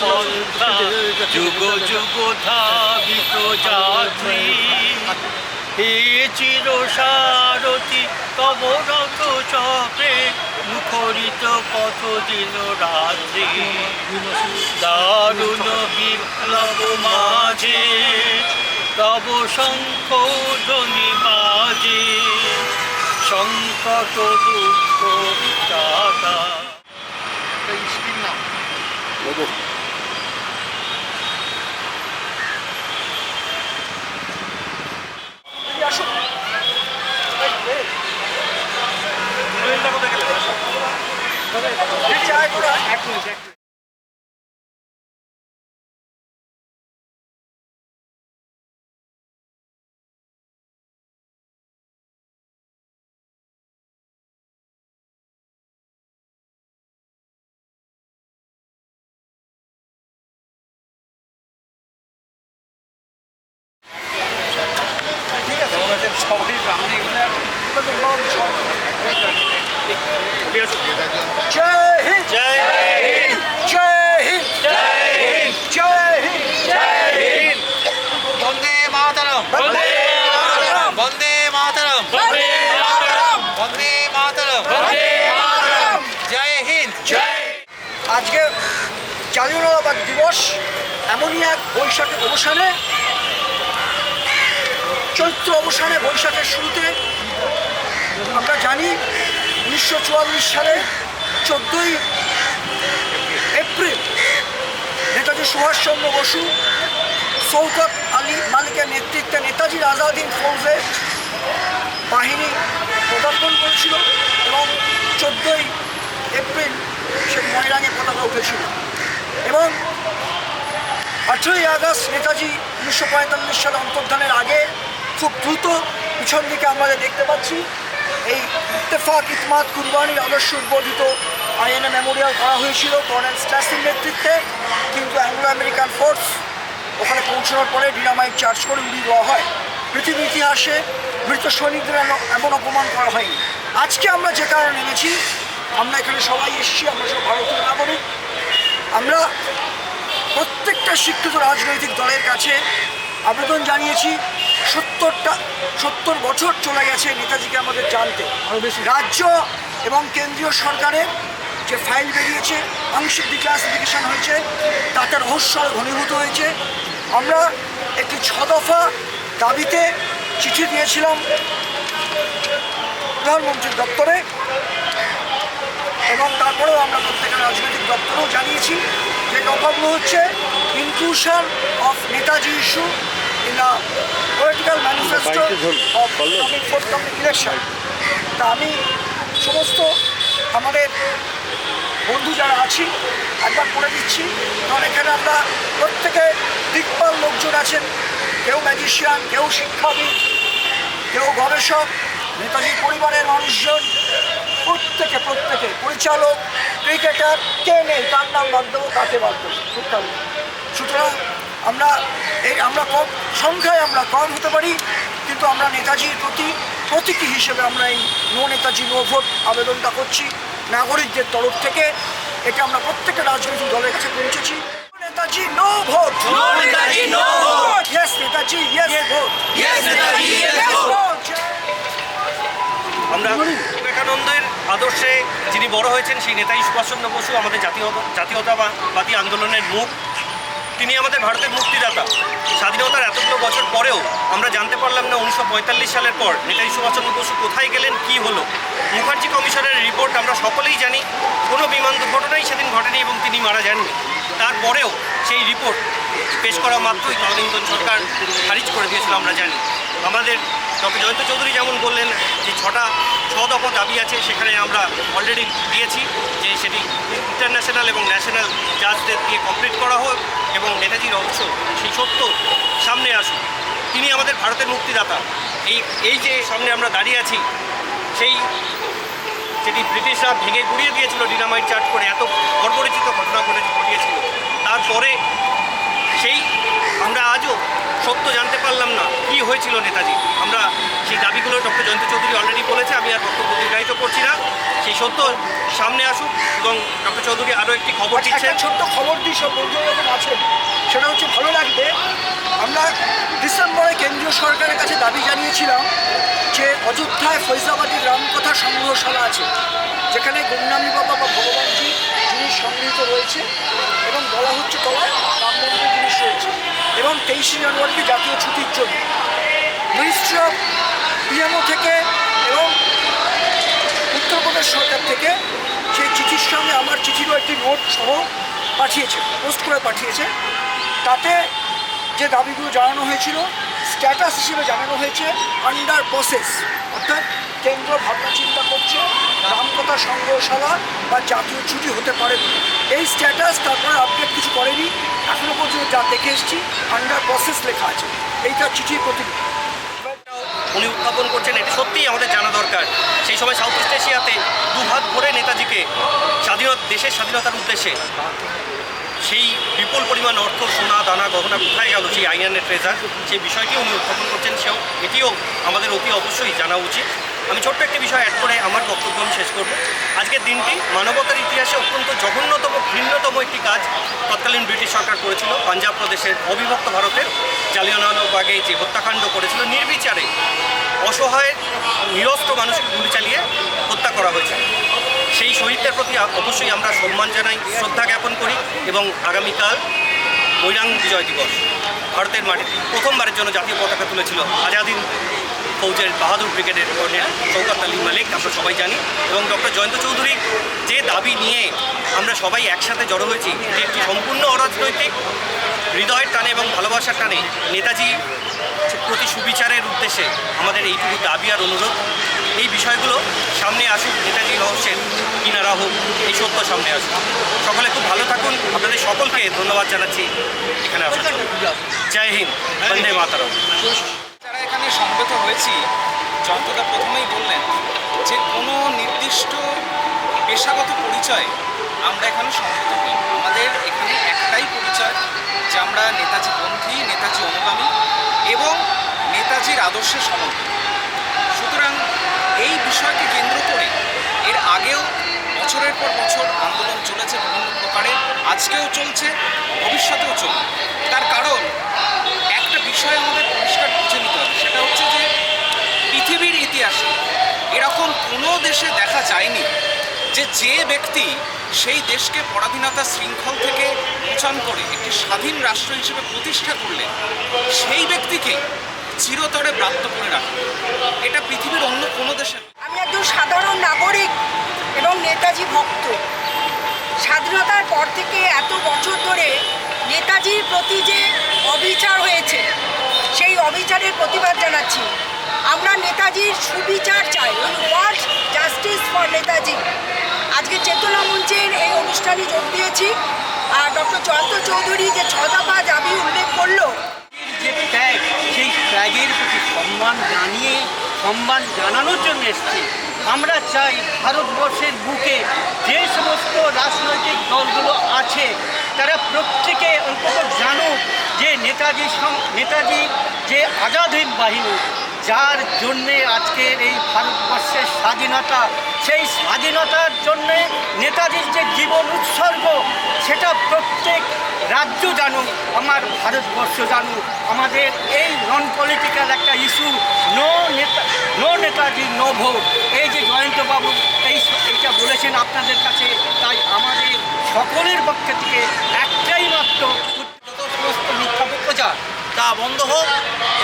পন্থা যুগ যুগ ধাবিত যাত্রী হে চির সারথি তব চক্রে মুখরিত পথ দিন রাত্রি দারুণ বিপ্লব মাঝে তব শঙ্খ ধ্বনি বাজে। সংকট দুঃখ দাতা এক মিনিট। জয় জয় হিন্দ বন্দে বন্দে বন্দে বন্দে জয় হিন্দ জয় আজকে জালিয়ানওয়ালাবাগ দিবস এমনই এক বৈশাখের অবসানে চৈত্র অবসানে বৈশাখের শুরুতে আমরা জানি উনিশশো চুয়াল্লিশ সালে চোদ্দোই এপ্রিল নেতাজি সুভাষচন্দ্র বসু, সৌকত আলী মালিকের নেতৃত্বে নেতাজির আজাদিন ফৌজে বাহিনী পদার্পণ করেছিল এবং চোদ্দোই এপ্রিল সে ময়রাঙে পতাকা উঠেছিল। এবং আঠেরোই আগস্ট নেতাজি উনিশশো পঁয়তাল্লিশ সালে অন্তর্ধানের আগে খুব দ্রুত পিছন দিকে আমরা দেখতে পাচ্ছি এই ইত্তেফাক ইতমাদ কুরবানির আদর্শ উদ্বোধিত আইএনএ মেমোরিয়াল করা হয়েছিল কর্নেল স্ট্যাসির নেতৃত্বে। কিন্তু অ্যাংলো আমেরিকান ফোর্স ওখানে পৌঁছানোর পরে ডিনামাইট চার্জ করে উড়িয়ে দেওয়া হয়। পৃথিবীর ইতিহাসে মৃত সৈনিকদের এমন- এমন অপমান করা হয়নি। আজকে আমরা যে কারণে নেমেছি, আমরা এখানে সবাই এসেছি, আমরা সব ভারতীয় নাগরিক। আমরা প্রত্যেকটা শিক্ষিত রাজনৈতিক দলের কাছে আবেদন জানিয়েছি সত্তরটা সত্তর বছর চলে গেছে নেতাজিকে আমাদের জানতে। আরও বেশি রাজ্য এবং কেন্দ্রীয় সরকারের যে ফাইল বেরিয়েছে আংশিক ডিক্লাসিফিকেশন হয়েছে তাতে রহস্য ঘনীভূত হয়েছে। আমরা একটি ছদফা দাবিতে চিঠি দিয়েছিলাম প্রধানমন্ত্রীর দপ্তরে এবং তারপরেও আমরা প্রত্যেকের রাজনৈতিক দপ্তরেও জানিয়েছি যে কথাগুলো হচ্ছে inclusion of Netaji issue manifesto of forthcoming election তা আমি সমস্ত আমাদের বন্ধু যারা আছি একবার করে দিচ্ছি কারণ এখানে আমরা প্রত্যেকে দিকপাল লোকজন আছেন কেউ ম্যাজিশিয়ান কেউ শিক্ষাবিদ কেউ গবেষক নেতাজির পরিবারের মানুষজন প্রত্যেকে প্রত্যেকে পরিচালক ক্রিকেটার কে নেই তার নাম বাদ দেবো কাকে বাদ দেবো সুতরাং আমরা এই আমরা কম সংখ্যায় আমরা কম হতে পারি কিন্তু আমরা নেতাজির প্রতি প্রতীকী হিসেবে আমরা এই নো নেতাজি নো ভোট আবেদনটা করছি নাগরিকদের তরফ থেকে। এটা আমরা প্রত্যেকটা রাজনৈতিক দলের কাছে পৌঁছেছি। Netaji no vote. Netaji! Yes Netaji yes vote. Netaji! আমরা বিবেকানন্দের আদর্শে যিনি বড় হয়েছেন সেই নেতাজি সুভাষচন্দ্র বসু আমাদের জাতীয় জাতীয়তাবাদী আন্দোলনের মুখ। তিনি আমাদের ভারতের মুক্তিদাতা। স্বাধীনতার এতগুলো বছর পরেও আমরা জানতে পারলাম না উনিশশো পঁয়তাল্লিশ সালের পর নেতাজি সুভাষচন্দ্র বসু কোথায় গেলেন, কি হলো। মুখার্জি কমিশনের রিপোর্ট আমরা সকলেই জানি, কোনো বিমান দুর্ঘটনাই সেদিন ঘটেনি এবং তিনি মারা যাননি। তারপরেও সেই রিপোর্ট পেশ করা মাত্রই তদানীন্তন সরকার খারিজ করে দিয়েছিল, আমরা জানি। আমাদের ডক্টর জয়ন্ত চৌধুরী যেমন বললেন যে ছটা, ছ দফা দাবি আছে, সেখানে আমরা অলরেডি দিয়েছি যে সেটি ইন্টারন্যাশনাল এবং ন্যাশনাল জাজদের দিয়ে কমপ্লিট করা হোক এবং নেতাজির অংশ সেই সত্য সামনে আসুক। তিনি আমাদের ভারতের মুক্তিদাতা। এই এই যে সামনে আমরা দাঁড়িয়ে আছি, সেই যেটি ব্রিটিশরা ভেঙে গুড়িয়ে দিয়েছিল ডিনামাইট চার্জ করে, এত অপরিচিত ঘটনা ঘটে ঘটিয়েছিল। তারপরে সেই, আমরা আজও সত্য জানতে পারলাম না কি হয়েছিল নেতাজি। আমরা সেই দাবিগুলো ডক্টর জয়ন্ত চৌধুরী অলরেডি বলেছে আমি আর বক্তব্য দীর্ঘায়িত করছি না। সেই সত্য সামনে আসুক এবং ডক্টর চৌধুরী আরও একটি খবর আচ্ছা, দিচ্ছেন। ছোট্ট খবর দিই সব বন্ধু যখন আছেন সেটা হচ্ছে ভালো লাগবে। আমরা ডিসেম্বরে কেন্দ্রীয় সরকারের কাছে দাবি জানিয়েছিলাম যে অযোধ্যায় ফৈজাবাদী রামকথা সংগ্রহশালা আছে যেখানে গুমনামী বাবা বা ভগবানজি জিনিস সংগৃহীত রয়েছে এবং বলা হচ্ছে তলায় রাম মন্দির জিনিস রয়েছে। এবং তেইশে জানুয়ারিকে জাতীয় ছুটির জন্য। মিনিস্ট্রি অফ পিএমও থেকে এবং উত্তরপ্রদেশ সরকার থেকে সেই চিঠির সঙ্গে আমার চিঠিরও একটি নোট সহ পাঠিয়েছে, পোস্ট করে পাঠিয়েছে। তাতে যে দাবিগুলো জানানো হয়েছিল স্ট্যাটাস হিসেবে জানানো হয়েছে আন্ডার প্রসেস অর্থাৎ কেন্দ্র ভাবনা চিন্তা করছে, রামকথা সংগ্রহশালা বা জাতীয় ছুটি হতে পারে এই স্ট্যাটাস তারপরে আপডেট কিছু করেনি। এখনও পর্যন্ত যা দেখে এসেছি আন্ডার প্রসেস লেখা আছে। এইটা চিঠির প্রতিনিধি উনি উত্থাপন করছেন, এটি সত্যিই আমাদের জানা দরকার। সেই সময় সাউথ ইস্ট এশিয়াতে দুহাত ভরে নেতাজিকে স্বাধীনতা, দেশের স্বাধীনতার উদ্দেশ্যে সেই বিপুল পরিমাণ অর্থ, সোনা, দানা, গহনা কোথায় গেল সেই আইনের ট্রেজার সেই বিষয়টি উনি উত্থাপন করছেন, সেও এটিও আমাদের অতি অবশ্যই জানা উচিত। আমি ছোট্ট একটি বিষয় অ্যাড করে আমার বক্তব্য আমি শেষ করব। আজকের দিনটি মানবতার ইতিহাসে অত্যন্ত জঘন্যতম, ঘৃণ্যতম একটি কাজ তৎকালীন ব্রিটিশ সরকার করেছিল। পাঞ্জাব প্রদেশের অবিভক্ত ভারতের জালিয়ানওয়ালাবাগে যে হত্যাকাণ্ড করেছিল, নির্বিচারে অসহায়, নিরস্ত্র মানুষকে গুলি চালিয়ে হত্যা করা হয়েছে। সেই শহীদদের প্রতি অবশ্যই আমরা সম্মান জানাই, শ্রদ্ধা জ্ঞাপন করি এবং আগামীকাল বৈরাং বিজয় দিবস ভারতের মাটিতে প্রথমবারের জন্য জাতীয় পতাকা তুলেছিল আজাদিন ফৌজের বাহাদুর ব্রিগেডের কর্নেল শৌকত আলী মালিক আমরা সবাই জানি। এবং ডক্টর জয়ন্ত চৌধুরী যে দাবি নিয়ে আমরা সবাই একসাথে জড়ো হয়েছি যে একটি সম্পূর্ণ অরাজনৈতিক হৃদয়ের টানে এবং ভালোবাসার টানে। নেতাজি প্রতি সুবিচারের উদ্দেশ্যে আমাদের এইটুকু দাবি আর অনুরোধ। এই বিষয়গুলো সামনে আসুক নেতাজি রহস্যের কিনারা হোক এই সত্য সামনে আসুক। সকলে খুব ভালো থাকুন। আপনাদের সকলকে ধন্যবাদ জানাচ্ছি। এখানে আসুন। জয় হিন্দ। বন্দে মাতারম। হয়েছি জয়ন্তদা প্রথমেই বললেন যে কোনো নির্দিষ্ট পেশাগত পরিচয় আমরা এখানে সমবেত হই আমাদের এখানে একটাই পরিচয় যে আমরা নেতাজি পন্থী নেতাজি অনুগামী এবং নেতাজির আদর্শে সমর্থন সুতরাং এই বিষয়কে কেন্দ্র করে এর আগেও বছরের পর বছর আন্দোলন চলেছে বিভিন্ন প্রকারে, আজকেও চলছে, ভবিষ্যতেও চলবে। তার কারণ একটা বিষয় আমাদের পরিষ্কার বুঝে নিতে পৃথিবীর ইতিহাসে এরকম কোনো দেশে দেখা যায়নি যে যে ব্যক্তি সেই দেশকে পরাধীনতা শৃঙ্খল থেকে মোচন করে একটি স্বাধীন রাষ্ট্র হিসেবে প্রতিষ্ঠা করলেন, সেই ব্যক্তিকে চিরতরে ব্রাত্য করে রাখে। এটা পৃথিবীর অন্য কোনো দেশে আমি একজন সাধারণ নাগরিক এবং নেতাজি ভক্ত। স্বাধীনতার পর থেকে এত বছর ধরে নেতাজির প্রতি যে অবিচার হয়েছে, সেই অবিচারের প্রতিবাদ জানাচ্ছি। নেতাজির সুবিচার চাই ওয়ান্ট জাস্টিস ফর নেতাজি। আজকে চেতনা মঞ্চের এই অনুষ্ঠানে যোগ দিয়েছি। আর ডক্টর জয়ন্ত চৌধুরী যে ছদফা দাবি উল্লেখ করল, যে ত্যাগ, সেই ত্যাগের প্রতি সম্মান জানিয়ে, সম্মান জানানোর জন্য এসছি। আমরা চাই ভারতবর্ষের বুকে যে সমস্ত রাজনৈতিক দলগুলো আছে, তারা প্রত্যেকে অন্তত জানুক যে নেতাজি নেতাজি যে আজাদ হিন্দ বাহিনী যার জন্যে আজকের এই ভারতবর্ষের স্বাধীনতা, সেই স্বাধীনতার জন্যে নেতাজির যে জীবন উৎসর্গ, সেটা প্রত্যেক রাজ্য জানুক, আমার ভারতবর্ষ জানুক। আমাদের এই নন পলিটিক্যাল একটা ইস্যু নো নেতা নো নেতাজি নো ভোট এই যে জয়ন্তবাবু, এই এইটা বলেছেন আপনাদের কাছে, তাই আমাদের সকলের পক্ষ থেকে একটাই মাত্র সমস্ত মিথ্যা প্রচার। তা বন্ধ হোক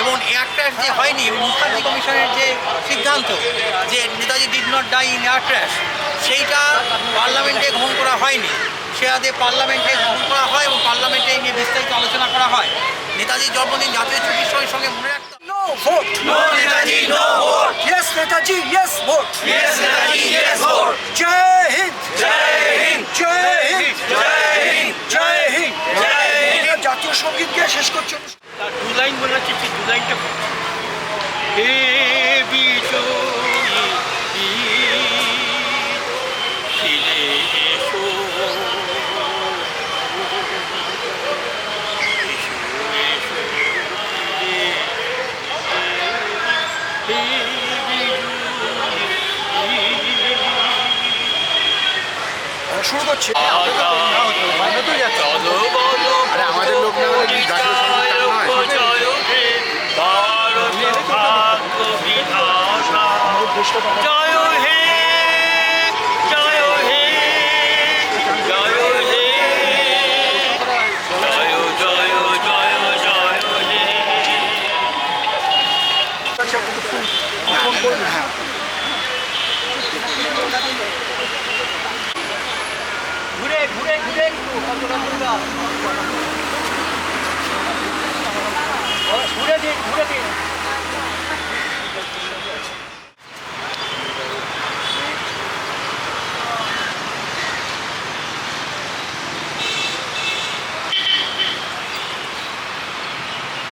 এবং এয়ারক্র্যাশ যে হয়নি মুখার্জি কমিশনের যে সিদ্ধান্ত যে Netaji did not die in air crash সেইটা পার্লামেন্টে গ্রহণ করা হয়নি। সেয়াতে পার্লামেন্টে গ্রহণ করা হয় এবং পার্লামেন্টে এই নিয়ে বিস্তারিত আলোচনা করা হয়। নেতাজির জন্মদিন জাতীয় ছুটির সঙ্গে সঙ্গে মনে রাখতে No Netaji, no vote. Yes, Netaji, yes, vote. জাতীয় সংগীত গিয়ে শেষ করছে ডিজাইন মনে হচ্ছে সেই ডিজাইনটা লাইনটা হে শুরু করছে। আমাদের লোক না হলে জয় হে জয় হে জয় হে জয় জয় জয় জয় হে ঘুরে ঘুরে ঘুরে একটু। কতটা দুর্গা ঘুরে দিন ঘুরে দিন